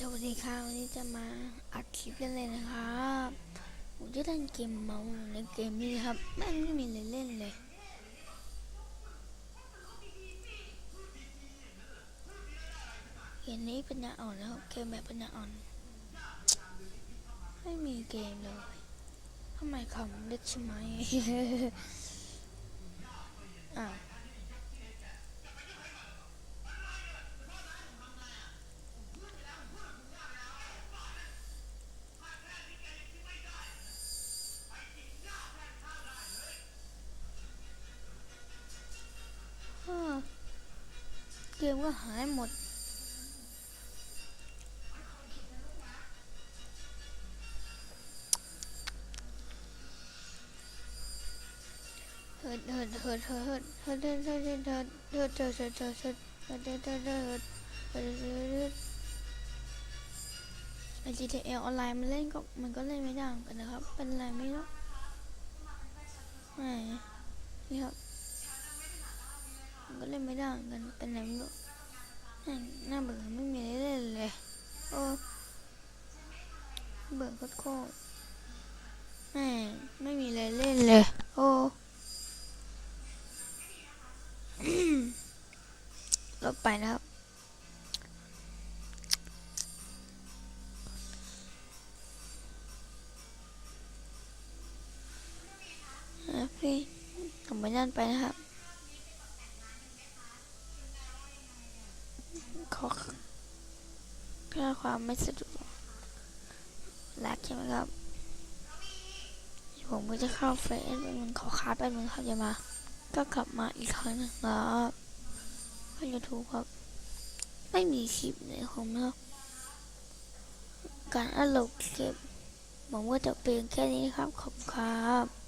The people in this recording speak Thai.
สวัสดีครับวันนี้จะมาอัดคลิปกันเลยนะครับผมจะเล่นเกมเมาส์ในเกมนี้ครับแม่งไม่มีอะไรเล่นเลยเกมนี้ปัญญาอ่อนแล้วเกมแบบปัญญาอ่อน ไม่มีเกมเลยทำไมคอมเล็กใช่ไหม เกมก็หายหมด เฮิดเฮิดเฮิดเฮิดเฮิดเฮิดเฮิดเฮิดเฮิดเฮิดเฮิดเฮิดเฮิดเฮิดเฮิดเฮิดเฮิดเฮิดเฮิดไอ GTA ออนไลน์มันเล่นก็มันก็เล่นไม่ได้กันนะครับ เป็นอะไรไม่รู้ไม่นี่ครับ ล่นไม่ได้เหมือนกันเป็นไรไม่รู้น่าเบื่อไม่มีอะไรเล่นเลยโอ้เบื่อโคตรแม่ไม่มีอะไรเล่นเลย โอ้ลบไปนะครับอะพี่ผมไปนั่นไปนะครับ ขอเพื่อความไม่สะดวกรักใช่ไหมครับผมก็จะเข้าเฟซเป็นมันขอคาดเป็นมันครับอย่ามา ก็กลับมาอีกครั้งหนึงครับก็ยูทูบครับ ไม่มีคลิปในผมนะการอัดโหลดคลิปผมก็จะเพียงแค่นี้ครับ ขอบคุณครับ